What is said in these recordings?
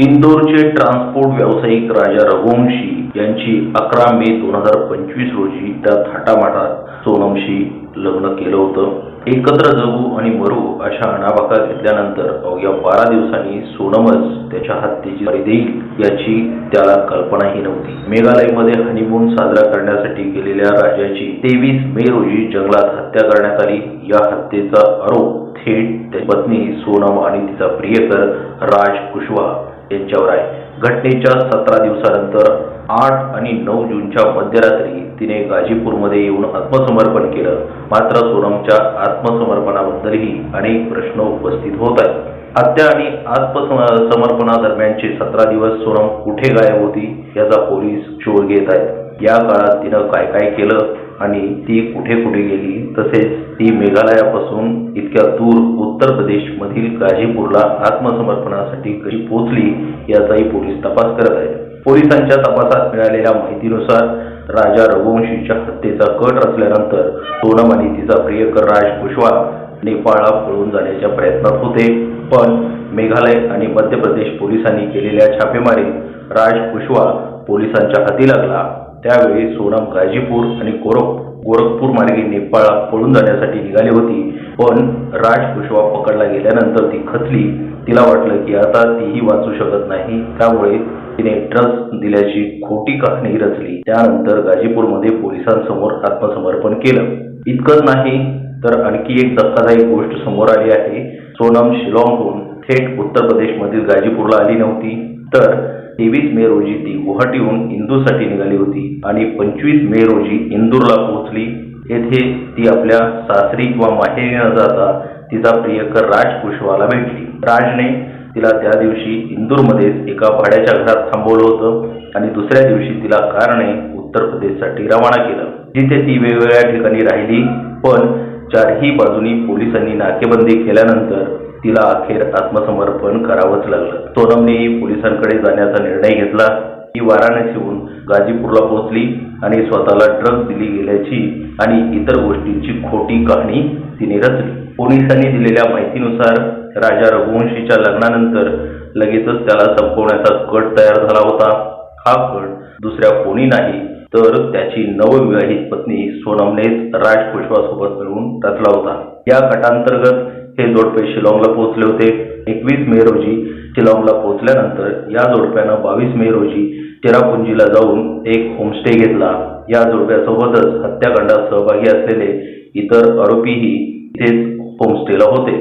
इंदोरचे transport व्यावसायिक राजा रघुवंशी यांची अकरा मे दोन हजार पंचवीस रोजी त्या थाटामाटात सोनमशी लग्न केलं होतं. एकत्र जगू आणि मरू अशा अनाभाका घेतल्यानंतर अवघ्या बारा दिवसांनी सोनमच त्याच्या हत्येची बळी देईल याची त्याला कल्पनाही नव्हती. मेघालयमध्ये हनीमून साजरा करण्यासाठी गेलेल्या राजाची तेवीस मे रोजी जंगलात हत्या करण्यात आली. या हत्येचा आरोप थेट पत्नी सोनम आणि तिचा प्रियकर राज कुशवाहा यांच्यावर आहे. घटनेच्या सतरा दिवसानंतर आठ आणि नऊ जूनच्या मध्यरात्री तिने गाजीपूरमध्ये येऊन आत्मसमर्पण केलं. मात्र सोनमच्या आत्मसमर्पणाबद्दलही अनेक प्रश्न उपस्थित होत आहेत. हत्या आणि आत्मसमर्पणादरम्यानचे सतरा दिवस सोनम कुठे गायब होती याचा पोलीस शोध घेत आहेत. या काळात तिनं काय काय केलं? आणि ती कुठे कुठे गेली. तसेच ती मेघालयापासून इतक्या दूर उत्तर प्रदेशमधील गाझीपूरला आत्मसमर्पणासाठी कशी पोहोचली याचाही पोलीस तपास करत आहेत. पोलिसांच्या तपासात मिळालेल्या माहितीनुसार राजा रघुवंशीच्या हत्येचा कट रचल्यानंतर सोनम आणि तिचा प्रियकर राज कुशवाहा नेपाळला पळून जाण्याच्या प्रयत्नात होते. पण मेघालय आणि मध्य प्रदेश पोलिसांनी केलेल्या छापेमारीत राज कुशवाहा पोलिसांच्या हाती लागला. त्यावेळी सोनाम गाजीपूर आणि गोरख गोरखपूर मार्गे नेपाळला पळून जाण्यासाठी निघाली होती. पण राज पकडला गेल्यानंतर ती खचली. तिला वाटलं की आता तीही वाचू शकत नाही. त्यामुळे तिने ट्रस्ट दिल्याची खोटी कहाणी रचली. त्यानंतर गाजीपूरमध्ये पोलिसांसमोर आत्मसमर्पण केलं. इतकंच नाही तर आणखी एक धक्कादायक गोष्ट समोर आली आहे. सोनम शिलाँगहून थेट उत्तर प्रदेशमधील गाजीपूरला आली नव्हती. तर तेवीस मे रोजी ती गुवाहाटीहून इंदूरसाठी निघाली होती आणि पंचवीस मे रोजी इंदूरला पोहोचली. येथे ती आपल्या सासरी किंवा माहेरी न जाता तिचा प्रियकर राज कुशवाला भेटली. राजने तिला त्या दिवशी इंदूरमध्येच एका भाड्याच्या घरात थांबवलं होतं आणि दुसऱ्या दिवशी तिला कारने उत्तर प्रदेशसाठी रवाना केलं. जिथे ती वेगवेगळ्या ठिकाणी राहिली पण चारही बाजूनी पोलिसांनी नाकेबंदी केल्यानंतर तिला अखेर आत्मसमर्पण करावंच लागलं. सोनमनेही पोलिसांकडे जाण्याचा निर्णय घेतला ती वाराणसीहून गाजीपूरला पोहोचली आणि स्वतःला ड्रग दिली गेल्याची आणि इतर गोष्टींची खोटी कहाणी तिने रचली. पोलिसांनी दिलेल्या माहितीनुसार राजा रघुवंशीच्या लग्नानंतर लगेचच त्याला संपवण्याचा कट तयार झाला होता. हा कट दुसऱ्या कोणी नाही तर त्याची नवविवाहित पत्नी सोनमनेच राज कुशवासोबत मिळून रचला होता. या कटांतर्गत हे जोडपे शिलाँगला पोहोचले होते. एकवीस मे रोजी शिलाँगला पोहोचल्यानंतर या जोडप्यानं बावीस मे रोजी चेरापुंजीला जाऊन एक होमस्टे घेतला. या जोडप्यासोबतच हत्याकांडात सहभागी असलेले इतर आरोपीही इथेच होमस्टेला होते.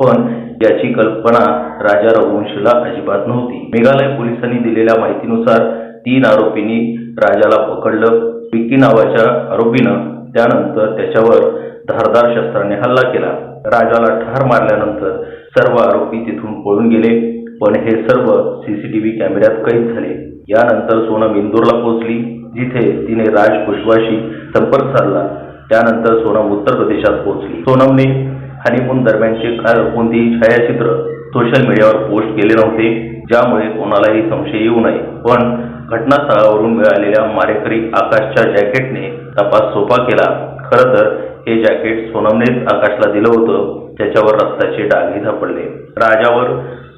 पण याची कल्पना राजा रघुवंशीला अजिबात नव्हती. मेघालय पोलिसांनी दिलेल्या माहितीनुसार तीन आरोपींनी राजाला पकडलं. विक्की नावाच्या आरोपीनं त्यानंतर त्याच्यावर धारदार शस्त्राने हल्ला केला. राजाला ठार मारल्यानंतर सर्व आरोपी तिथून पळून गेले. पण हे सर्व सीसीटीव्ही कॅमेऱ्यात कैद झाले. यानंतर सोनम इंदूरला पोहोचली जिथे तिने राज कुशवाशी संपर्क साधला. त्यानंतर सोनम उत्तर प्रदेशात पोहोचली. सोनमने हनीमून दरम्यानचे कोणतेही छायाचित्र सोशल मीडियावर पोस्ट केले नव्हते ज्यामुळे कोणालाही संशय येऊ नये. पण घटनास्थळावरून मिळालेल्या मारेकरी आकाशच्या जॅकेटने तपास सोपा केला. खरं तर हे जॅकेट सोनमनेच आकाशला दिलं होतं. त्याच्यावर रक्ताचे डागही सापडले राजावर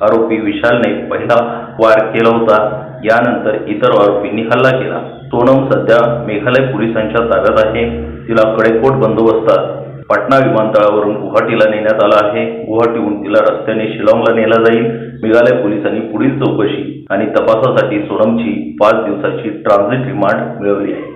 आरोपी विशालने पहिला वार केला होता. यानंतर इतर आरोपींनी हल्ला केला. सोनम सध्या मेघालय पोलिसांच्या ताब्यात आहे. तिला कडेकोट बंदोबस्तात पाटणा विमानतळावरून गुवाहाटीला नेण्यात आलं आहे. गुवाहाटीहून तिला रस्त्याने शिलाँगला नेला जाईल. मेघालय पोलिसांनी पुढील चौकशी आणि तपासासाठी सोनमची पाच दिवसाची ट्रान्झिट रिमांड मिळवली. आहे